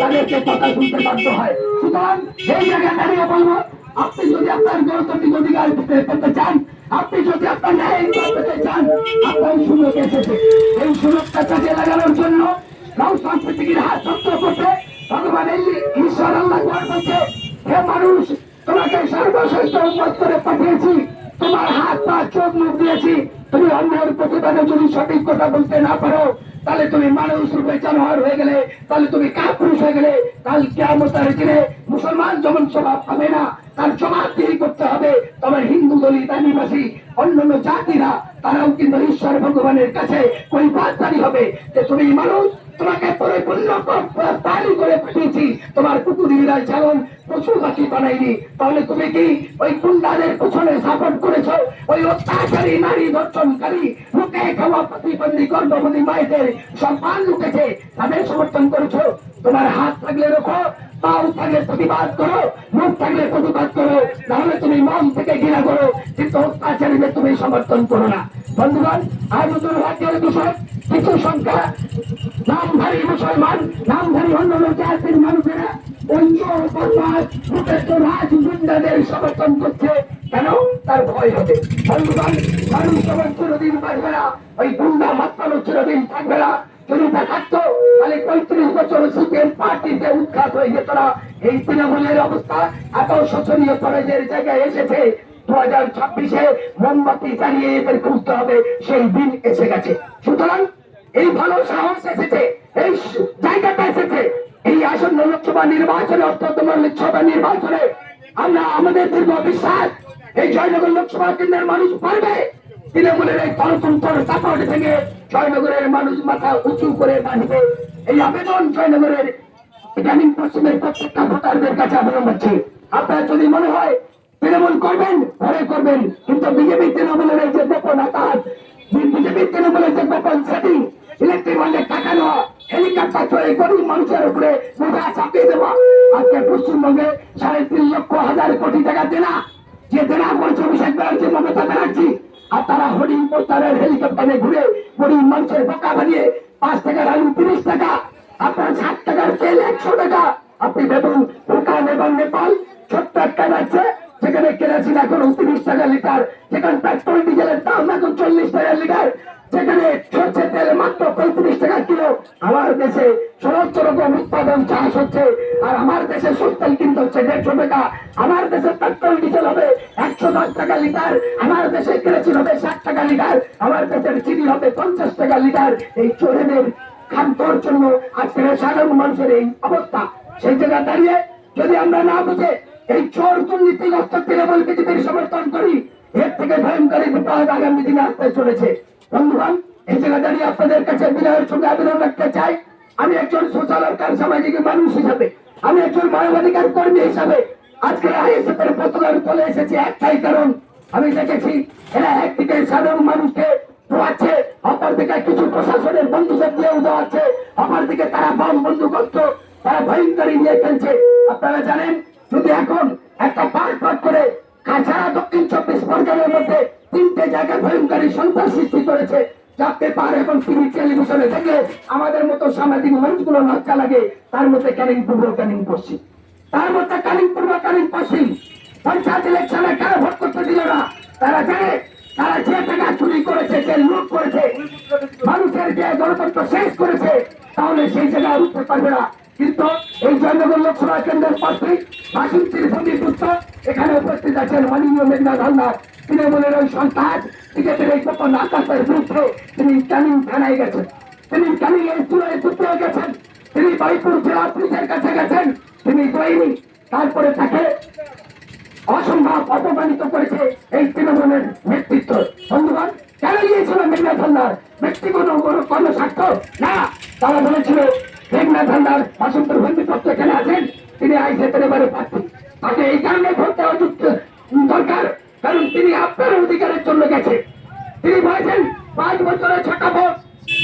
তাদেরকে কথা শুনতে বাধ্য হয়। সুতরাং এই জায়গায় দাঁড়িয়ে বলব, আপনি যদি আপনার গণতান্ত্রিক অধিকার পেতে- চান, আপনি যদি আপনার ন্যায় পেতে চান, আপনার সুযোগ এসেছে। এই সুযোগটা কাজে লাগানোর জন্য রাও সংস্কৃতির হাত শক্ত করতে ভগবান ঈশ্বর আল্লাহ বলছে হে মানুষ, তোমাকে সর্বশ্রেষ্ঠ উন্মত করে পাঠিয়েছি। তোমার হাত, পা, চোখ, মুখ দিয়েছি। তুমি অন্যের প্রতিবাদে যদি সঠিক কথা বলতে না পারো তাহলে তুমি মানুষ রূপে জানোয়ার হয়ে গেলে, তাহলে তুমি কাপুরুষ হয়ে গেলে? কাল কেমতার দিনে মুসলমান যেমন স্বভাব পাবে না, তার তৈরি করতে হবে। তবে হিন্দু দলিত আদিবাসী, অন্যান্য জাতিরা, তারাও কিন্তু ঈশ্বর ভগবানের কাছে ওই বাদ হবে যে তুমি মানুষ তোমাকে পরিপূর্ণ পানি করে পাঠিয়েছি। তোমার কুকুরিরা যেমন পশু পাখি বানাইনি। তাহলে তুমি কি ওই গুন্ডাদের পেছনে সাপোর্ট করেছ? ওই অত্যাচারী নারী দর্শনকারী মুখে খাওয়া প্রতিবন্ধী গর্ভবতী মায়েদের সম্মান লুকেছে তাদের সমর্থন করেছ? তোমার হাত থাকলে রোখো, পাও থাকলে প্রতিবাদ করো, মুখ থাকলে প্রতিবাদ করো। তাহলে তুমি মন থেকে ঘৃণা করো, কিন্তু অত্যাচারীদের তুমি সমর্থন করো না। বন্ধুগণ, আজ দুর্ভাগ্যের বিষয় কিছু সংখ্যা নামধারী মুসলমান, নামধারী অন্যান্য জাতির মানুষেরা অন্য বদমাস ভূপেন্দ্র রাজ গুন্ডাদের সমর্থন করছে। কেন? তার ভয় হবে। বন্ধুগণ মানুষ সবার চিরদিন বাঁচবে না, ওই গুন্ডা মাত্রানো চিরদিন থাকবে না। যদি থাকতো তাহলে পঁয়ত্রিশ বছর সিপিএম পার্টিতে উৎখাত হয়ে যেত না। এই তৃণমূলের অবস্থা এত শোচনীয় পরাজয়ের জায়গায় এসেছে। দু হাজার ছাব্বিশে মোমবাতি জ্বালিয়ে এদের খুঁজতে হবে। সেই দিন এসে গেছে। সুতরাং এই ভালো সাহস এসেছে, এই জায়গাটা এসেছে। এই আসন্ন লোকসভা নির্বাচনে অর্থাৎ লোকসভা নির্বাচনে আমরা আমাদের দীর্ঘ বিশ্বাস, এই জয়নগর লোকসভা কেন্দ্রের মানুষ পারবে। তৃণমূলের এই গণতন্ত্র সাপোর্ট থেকে জয়নগরের মানুষ মাথা উঁচু করে বাঁধবে। এই আবেদন জয়নগরের গ্রামীণ পশ্চিমের প্রত্যেকটা ভোটারদের কাছে আবেদন করছি আপনার যদি মনে হয় তৃণমূল করবেন, ঘরে করবেন, কিন্তু বিজেপি তৃণমূলের এই যে গোপন আকাশ বিজেপি তৃণমূলের যে গোপন সেটিং ইলেকট্রিক টাকা হেলিকপ্টার চড়ে গরিব মানুষের উপরে বোঝা চাপিয়ে দেওয়া আজকে পশ্চিমবঙ্গে সাড়ে তিন লক্ষ হাজার কোটি টাকা দেনা। যে দেনা করেছে অভিষেক ব্যানার্জি, মমতা ব্যানার্জি, আর তারা হরিণ পোস্টারের হেলিকপ্টারে ঘুরে গরিব মানুষের বোকা বানিয়ে পাঁচ টাকার আলু, তিরিশ টাকা, আপনার ষাট টাকার তেল একশো টাকা। আপনি দেখুন ভুটান এবং নেপাল ছোট্ট একটা রাজ্যে যেখানে কেরাসিন এখন উনত্রিশ টাকা লিটার, যেখানে পেট্রোল, ডিজেলের দাম এখন চল্লিশ টাকা লিটার। যেখানে সরষে তেল মাত্র পঁয়ত্রিশ টাকা কিলো, আমার দেশে সমস্ত রকম উৎপাদন চাষ হচ্ছে। আর আমার দেশে সত্তর কিনতে হচ্ছে দেড়শো টাকা। আমার দেশে পেট্রোল, ডিজেল হবে একশো দশ টাকা লিটার। আমার দেশে কেরাসিন হবে ষাট টাকা লিটার। আমার দেশের চিনি হবে পঞ্চাশ টাকা লিটার। এই চোরেদের খাদ্যর জন্য আজকের সাধারণ মানুষের এই অবস্থা। সেই জায়গায় দাঁড়িয়ে যদি আমরা না বুঝে এই চোর দুর্নীতিগ্রস্ত তৃণমূল বিজেপির সমর্থন করি, এর থেকে ভয়ঙ্কর বিপদ আগামী দিনে আসতে চলেছে। বন্ধুগণ, এই জায়গায় দাঁড়িয়ে আপনাদের কাছে বিনয়ের সঙ্গে আবেদন রাখতে চাই। আমি একজন সোশ্যাল ওয়ার্কার সামাজিক মানুষ হিসাবে, আমি একজন মানবাধিকার কর্মী হিসাবে আজকে আইএসএফ এর পতাকার তলে এসেছি একটাই কারণ। আমি দেখেছি, এরা একদিকে সাধারণ মানুষকে পোয়াচ্ছে অপরদিকে কিছু প্রশাসনের বন্ধুদের দিয়েও দেওয়াচ্ছে অপরদিকে তারা বম বন্দুক অস্ত্র তারা ভয়ঙ্করী নিয়ে ফেলছে আপনারা জানেন, যদি এখন একটা পাট পাট করে কাছাড়া দক্ষিণ চব্বিশ পরগনার মধ্যে তিনটে জায়গায় ভয়ঙ্করী সন্ত্রাস সৃষ্টি করেছে। যাতে পার এখন টিভি, টেলিভিশনে দেখে আমাদের মতো সামাজিক মানুষগুলো লজ্জা লাগে। তার মধ্যে ক্যানিং পূর্ব ক্যানিং পশ্চিম তার মধ্যে ক্যানিং পূর্ব ক্যানিং পশ্চিম পঞ্চায়েত ইলেকশনে কেন ভোট করতে দিল না? তারা জানে, তারা যে টাকা চুরি করেছে, যে লুট করেছে, মানুষের যে গণতন্ত্র শেষ করেছে, তাহলে সেই জায়গায় উঠতে পারবে না। কিন্তু এই জয়নগর লোকসভা কেন্দ্রের প্রার্থী বাসন্তীর ভূমি পুত্র এখানে উপস্থিত আছেন মাননীয় মেঘনাথ হালদার তৃণমূলের ওই সন্তান বিজেপির এই গোপন আকাশের বিরুদ্ধে তিনি ক্যানিং থানায় গেছেন। তিনি ক্যানিং এর চূড়ায় পুত্র গেছেন। তিনি বারিপুর জেলা পুলিশের কাছে গেছেন। তিনি দৈনি তারপরে তাকে অসম্ভব অপমানিত করেছে এই তৃণমূলের নেতৃত্ব। বন্ধুগণ, কেন গিয়েছিল মেঘনাথ হালদার ব্যক্তিগত কোনো কর্মস্বার্থ? না, তারা বলেছিল তিনি পাঁচ বছরের ছটা ভোট,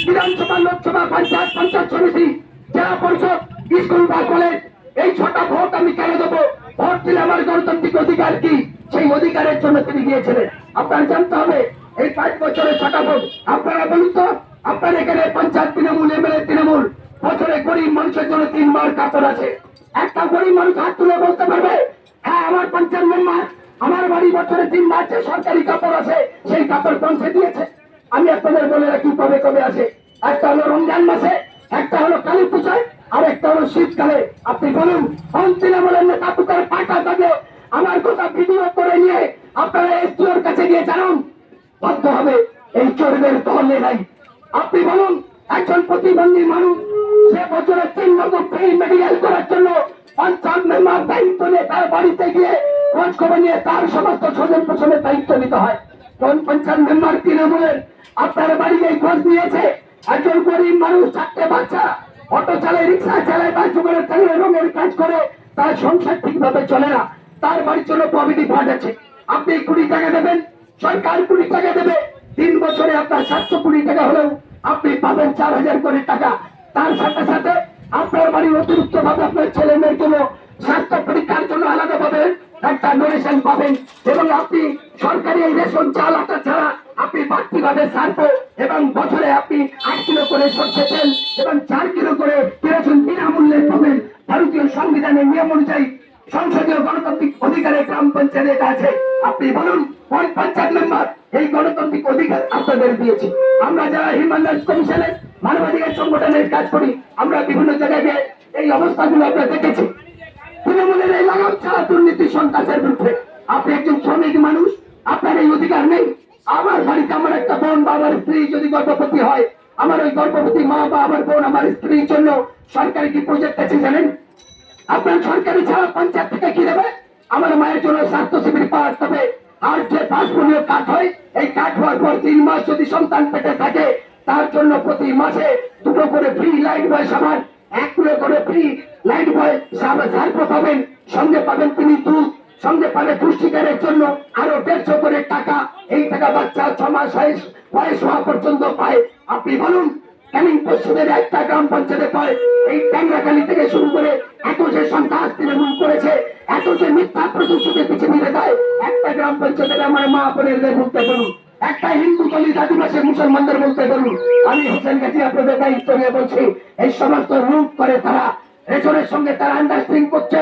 বিধানসভা, লোকসভা, পঞ্চায়েত পঞ্চায়েত সমিতি, জেলা পরিষদ, স্কুল বা কলেজ, এই ছটা ভোট আমি কেন দেবো? ভোট দিলে আমার গণতান্ত্রিক অধিকার কি? সেই অধিকারের জন্য তিনি গিয়েছিলেন। আপনার জানতে হবে, এই পাঁচ বছরের ছটা ভোট, আপনারা বলুন তো, আপনার এখানে পঞ্চায়েত তৃণমূল, এমএলএ তৃণমূল বছরে গরিব মানুষের জন্য তিনবার কাপড় আছে। একটা গরিব মানুষ হাত তুলে বলতে পারবে হ্যাঁ আমার পঞ্চায়েত মেম্বার আমার বাড়ি বছরে তিন মাসে সরকারি কাপড় আছে, সেই কাপড় পৌঁছে দিয়েছে। আমি আপনাদের বলে রাখি কবে কবে আছে একটা হলো রমজান মাসে, একটা হলো কালী পূজায়, আর একটা হলো শীতকালে। আপনি বলুন, কোন তৃণমূলের নেতা পুকার পাকা থাকে আমার কথা ভিডিও করে নিয়ে আপনারা এসডিওর কাছে গিয়ে জানান, বাধ্য হবে, এই চোরদের দলে নাই। আপনি বলুন একজন প্রতিবন্ধী মানুষ সে বছরে তিন নম্বর ফ্রি মেডিকেল করার জন্য পঞ্চায়েত মেম্বার দায়িত্ব নিয়ে তার বাড়িতে গিয়ে খোঁজ খবর নিয়ে তার সমস্ত স্বজন পোষণের দায়িত্ব নিতে হয়। কোন পঞ্চায়েত মেম্বার তৃণমূলের আপনার বাড়ি এই খোঁজ নিয়েছে? একজন গরিব মানুষ, চারটে বাচ্চা, অটো চালায় রিক্সা চালায় বা জোগাড়ের তেলের রঙের কাজ করে তার সংসার ঠিকভাবে চলে না। তার বাড়ির জন্য প্রভিডি ফান্ড আছে। আপনি কুড়ি টাকা দেবেন, সরকার কুড়ি টাকা দেবে। তিন বছরে আপনার সাতশো কুড়ি টাকা হলেও আপনি পাবেন চার হাজার করে টাকা। তার সাথে সাথে আপনার বাড়ির অতিরিক্ত ভাবে আপনার ছেলে মেয়ের জন্য স্বাস্থ্য পরীক্ষার জন্য আলাদা পাবেন, একটা ডোনেশন পাবেন এবং আপনি সরকারি এই রেশন চাল, আটা ছাড়া আপনি বাড়তি ভাবে সার্প এবং বছরে আপনি আট কিলো করে সর্ষে তেল এবং চার কিলো করে কেরোসিন বিনামূল্যে পাবেন। ভারতীয় সংবিধানের নিয়ম অনুযায়ী সংসদীয় গণতান্ত্রিক অধিকারে গ্রাম পঞ্চায়েত এটা আছে। আপনি বলুন, কোন পঞ্চায়েত মেম্বার এই গণতান্ত্রিক অধিকার আপনাদের দিয়েছি? আমরা যারা হিউম্যান রাইটস কমিশনের মানবাধিকার সংগঠনের কাজ করি, আমরা বিভিন্ন জায়গায় গিয়ে এই অবস্থাগুলো আমরা দেখেছি। তৃণমূলের এই লাগাম ছাড়া দুর্নীতি সন্ত্রাসের বিরুদ্ধে। আপনি একজন শ্রমিক মানুষ, আপনার এই অধিকার নেই। আমার বাড়িতে আমার একটা বোন বা আমার স্ত্রী যদি গর্ভবতী হয়, আমার ওই গর্ভবতী মা বা আমার বোন আমার স্ত্রীর জন্য সরকারি কি প্রজেক্ট আছে জানেন? আপনার সরকারি ছাড়া পঞ্চায়েত থেকে কি দেবে? আমার মায়ের জন্য স্বাস্থ্য শিবির পাওয়া তবে আর যে পাঁচপুরীয় কাঠ হয়, এই কাঠ হওয়ার পর তিন মাস যদি সন্তান পেটে থাকে, তার জন্য প্রতি মাসে দুটো করে ফ্রি লাইট বয় সাবান, এক কিলো করে ফ্রি লাইট বয় সার্প পাবেন। সঙ্গে পাবেন তিনি দুধ, সঙ্গে পাবে পুষ্টিকারের জন্য আরও দেড়শো করে টাকা। এই টাকা বাচ্চা ছ মাস বয়স হওয়া পর্যন্ত পায়। আপনি বলুন ক্যানিং পশ্চিমের একটা গ্রাম পঞ্চায়েতে পায় এই ট্যাংরাকালি থেকে শুরু করে এত যে সন্ত্রাস তৃণমূল করেছে, এত যে মিথ্যা প্রতিশ্রুতি পিছিয়ে মিলে দেয়, একটা গ্রাম পঞ্চায়েতের আমার মা বোনেদের বলতে বলুন। একটা হিন্দু দলিত আদিবাসী মুসলমানদের বলতে বলুন। আমি হোসেন গাজী আপনাদের দায়িত্ব নিয়ে বলছি, এই সমস্ত রূপ করে তারা রেশনের সঙ্গে তারা আন্ডারস্ট্যান্ডিং করছে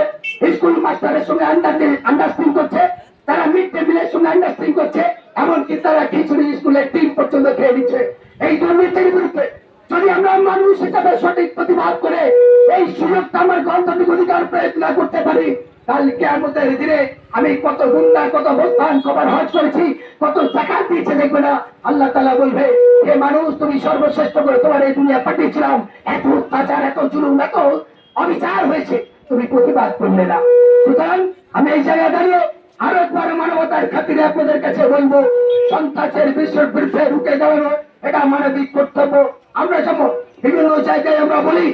স্কুল মাস্টারের সঙ্গে আন্ডারস্ট্যান্ডিং করছে, তারা মিড ডে মিলের সঙ্গে আন্ডারস্ট্যান্ডিং করছে, এমনকি তারা খিচুড়ি স্কুলের টিম পর্যন্ত খেয়ে নিচ্ছে। এই দুর্নীতির বিরুদ্ধে যদি আমরা মানুষ হিসাবে সঠিক প্রতিবাদ করে এই সুযোগটা আমার গণতান্ত্রিক অধিকার প্রয়োগ করতে পারি দিনে আমি কত গুন্ডা, কত কবার হজ করেছি, কত দিয়েছে দেখবে না? আল্লাহ তালা বলবে, হে মানুষ, তুমি সর্বশ্রেষ্ঠ করে তোমার এই দুনিয়া পাঠিয়েছিলাম। এত অত্যাচার, এত জুলুম, এত অবিচার হয়েছে। তুমি প্রতিবাদ করলে না। সুতরাং আমি এই জায়গায় দাঁড়িয়ে আরও একবার মানবতার খাতিরে আপনাদের কাছে বলব, সন্ত্রাসের বিশ্বের বিরুদ্ধে রুখে দাঁড়ানো, এটা মানবিক কর্তব্য। আমরা যেমন বিভিন্ন জায়গায় আমরা বলি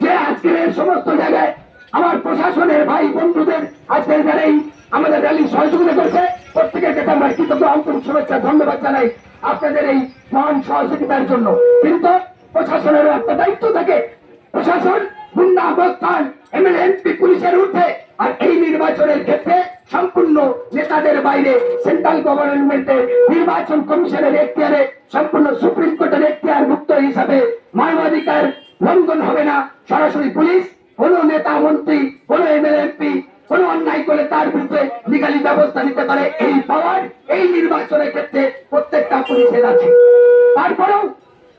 যে আজকের সমস্ত জায়গায় আমার প্রশাসনের ভাই বন্ধুদের আজকের যারা আমাদের র্যালি সহযোগিতা করছে। প্রত্যেকের কাছে আমরা কৃতজ্ঞ আন্তরিক শুভেচ্ছা, ধন্যবাদ জানাই আপনাদের এই মহান সহযোগিতার জন্য। কিন্তু প্রশাসনের একটা দায়িত্ব থাকে। প্রশাসন গুন্ডা অবস্থান, এমএলএ, এমপি, পুলিশের উঠে আর এই নির্বাচনের ক্ষেত্রে সম্পূর্ণ নেতাদের বাইরে সেন্ট্রাল গভর্নমেন্টের নির্বাচন কমিশনের এখতিয়ারে, সম্পূর্ণ সুপ্রিম কোর্টের এখতিয়ার মুক্ত হিসাবে মানবাধিকার লঙ্ঘন হবে না। সরাসরি পুলিশ, কোন নেতা মন্ত্রী, কোন এমএলএ এমপি কোন অন্যায় করে তার বিরুদ্ধে লিগালি ব্যবস্থা নিতে পারে। এই পাওয়ার এই নির্বাচনের ক্ষেত্রে প্রত্যেকটা পুলিশের আছে। তারপরেও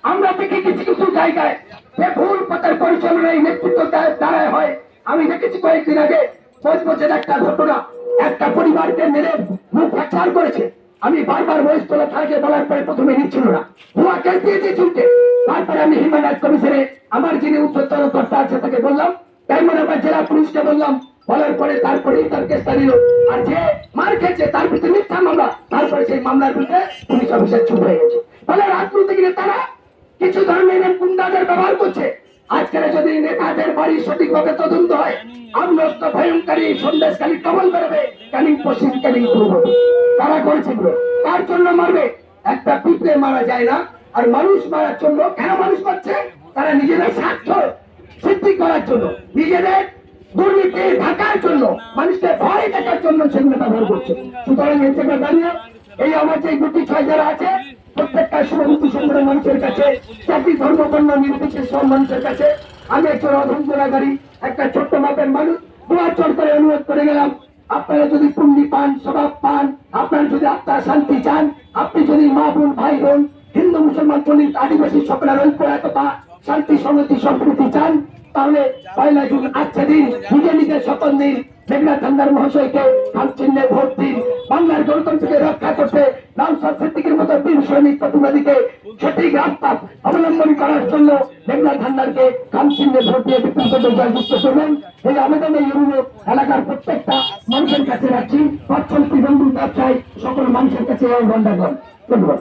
আমরা দেখি কিছু কিছু জায়গায় যে ভুল পথের পরিচালনায় নেতৃত্ব দেয়- দ্বারাই হয়। আমি দেখেছি কয়েকদিন আগে বছর একটা ঘটনা। একটা পরিবারকে মেরে মুখ ফ্র্যাকচার করেছে। আমি বারবার বয়স তোলা থাকে বলার পরে প্রথমে নিচ্ছিল না। ভুয়া কেস দিয়েছে চুলকে তারপরে আমি হিউম্যান রাইটস কমিশনে আমার যিনি উচ্চতর কর্তা আছে তাকে বললাম ডায়মন্ড জেলা পুলিশকে বললাম। বলার পরে তারপরেই তার কেসটা নিল। আর যে মার খেয়েছে তার বিরুদ্ধে মিথ্যা মামলা। তারপরে সেই মামলার বিরুদ্ধে পুলিশ অফিসার চুপ হয়ে গেছে। ফলে রাজনৈতিক নেতারা কিছু ধরনের গুন্ডাদের ব্যবহার করছে। আজকের যদি নেতাদের বাড়ি সঠিকভাবে তদন্ত হয় আমরস্ত ভয়ঙ্করী সন্দেশকালী কমল বেরোবে, ক্যানিং পশ্চিম ক্যানিং পূর্ব তারা করেছে তার জন্য মারবে? একটা পিঁপড়ে মারা যায় না, আর মানুষ মারার জন্য কেন মানুষ মারছে তারা নিজেদের স্বার্থ সিদ্ধি করার জন্য, নিজেদের দুর্নীতি ঢাকার জন্য মানুষকে ভয় দেখার জন্য সেগুলো ব্যবহার করছে। সুতরাং এই আমার যে গুটি ছয় যারা আছে প্রত্যেকটা শুভমুখী সংগঠনের মানুষের কাছে, জাতি, ধর্ম, বর্ণ, নির্বিশেষ সব মানুষের কাছে আমি একজন অধন্দরাগারী একটা ছোট্ট মাপের মানুষ। দোয়ার চর করে অনুরোধ করে গেলাম, আপনারা যদি পুণ্যি পান, স্বভাব পান, আপনারা যদি আত্মার শান্তি চান, আপনি যদি মা বোন, ভাই বোন, হিন্দু, মুসলমান, দলিত, আদিবাসী সকলের ঐক্যতা শান্তি সংহতি সম্প্রীতি চান, তাহলে পয়লা জুন আজকে দিন নিজে নিজে শপথ দিন মেঘনা ঠান্ডার মহাশয়কে হাত চিহ্নে ভোট দিন। বাংলার গণতন্ত্রকে রক্ষা করতে নামসাদ সিদ্দিকের মতো বীর সৈনিক প্রতিবাদীকে সঠিক রাস্তা অবলম্বন করার জন্য মেঘনা ঠান্ডারকে খান ভোট দিয়ে বিপুল জয়যুক্ত করবেন। এই আবেদন অনুরোধ, এলাকার প্রত্যেকটা মানুষের কাছে রাখছি। অর্থনীতি বন্ধু ব্যবসায়ী সকল মানুষের কাছে এই বন্ধাগণ ধন্যবাদ।